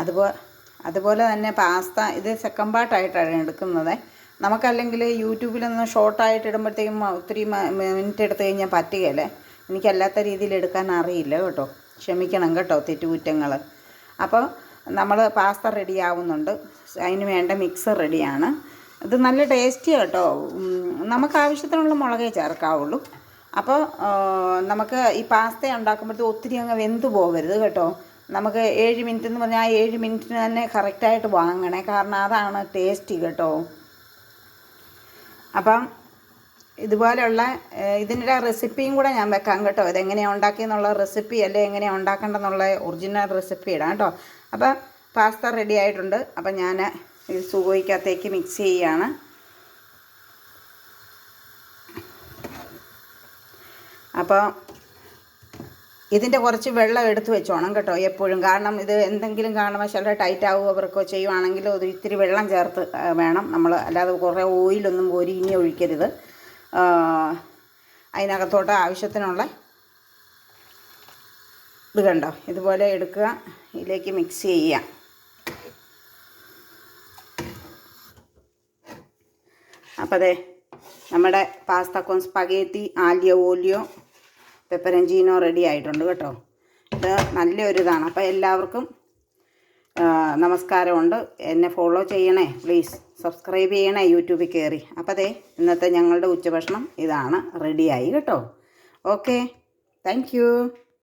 അതുപോലെ അതുപോലെ തന്നെ പാസ്ത ഇത് സെക്കൻഡ് പാർട്ടായിട്ടാണ് എടുക്കുന്നത്. നമുക്കല്ലെങ്കിൽ യൂട്യൂബിലൊന്ന് ഷോർട്ടായിട്ട് ഇടുമ്പോഴത്തേക്കും ഒത്തിരി മിനിറ്റ് എടുത്തു കഴിഞ്ഞാൽ പറ്റുകയല്ലേ എനിക്കല്ലാത്ത രീതിയിൽ എടുക്കാൻ അറിയില്ല കേട്ടോ. ക്ഷമിക്കണം കേട്ടോ തെറ്റുകുറ്റങ്ങൾ അപ്പോൾ നമ്മൾ പാസ്ത റെഡി ആവുന്നുണ്ട്. അതിന് വേണ്ട മിക്സ് റെഡിയാണ് ഇത് നല്ല ടേസ്റ്റി കേട്ടോ. നമുക്ക് ആവശ്യത്തിനുള്ള മുളകേ ചേർക്കാവുള്ളൂ. അപ്പോൾ നമുക്ക് ഈ പാസ്ത ഉണ്ടാക്കുമ്പോഴത്തെ ഒത്തിരി അങ്ങ് വെന്ത് പോകരുത് കേട്ടോ. നമുക്ക് ഏഴ് മിനിറ്റ് എന്ന് പറഞ്ഞാൽ ആ ഏഴ് മിനിറ്റിന് തന്നെ കറക്റ്റായിട്ട് വാങ്ങണേ. കാരണം അതാണ് ടേസ്റ്റി കേട്ടോ. അപ്പം ഇതുപോലെയുള്ള ഇതിന്റെ റെസിപ്പിയും കൂടെ ഞാൻ വെക്കാം കേട്ടോ. ഇതെങ്ങനെയാണ് ഉണ്ടാക്കിയെന്നുള്ള റെസിപ്പി അല്ലെ എങ്ങനെയാണ് ഉണ്ടാക്കേണ്ടതെന്നുള്ള ഒറിജിനൽ റെസിപ്പി ഇടാം കേട്ടോ. അപ്പം പാസ്ത റെഡി ആയിട്ടുണ്ട്. അപ്പം ഞാൻ ഇത് സുഗോയ്ക്കകത്തേക്ക് മിക്സ് ചെയ്യുകയാണ് അപ്പോൾ ഇതിന്റെ കുറച്ച് വെള്ളം എടുത്ത് വെച്ചോണം കേട്ടോ എപ്പോഴും. കാരണം ഇത് എന്തെങ്കിലും കാരണവശാല ടൈറ്റ് ആവുകയോ അവർക്കോ ചെയ്യുവാണെങ്കിൽ ഒരു ഇത്തിരി വെള്ളം ചേർത്ത് വേണം നമ്മൾ അല്ലാതെ കുറേ ഓയിലൊന്നും കോരി ഇനി ഒഴിക്കരുത്. അതിനകത്തോട്ട് ആവശ്യത്തിനുള്ള ഇത് കണ്ടോ? ഇതുപോലെ എടുക്കുക. ഇതിലേക്ക് മിക്സ് ചെയ്യുക. അപ്പോൾ അതെ നമ്മുടെ pasta con spaghetti aglio olio peperoncino ready ആയിട്ടുണ്ട് കേട്ടോ. ഇത് നല്ലൊരു ഇതാണ് അപ്പോൾ എല്ലാവർക്കും നമസ്കാരമുണ്ട്. എന്നെ ഫോളോ ചെയ്യണേ പ്ലീസ് സബ്സ്ക്രൈബ് ചെയ്യണേ യൂട്യൂബിൽ കയറി അപ്പോൾ അതെ ഇന്നത്തെ ഞങ്ങളുടെ ഉച്ചഭക്ഷണം ഇതാണ്. റെഡിയായി കേട്ടോ. Okay thank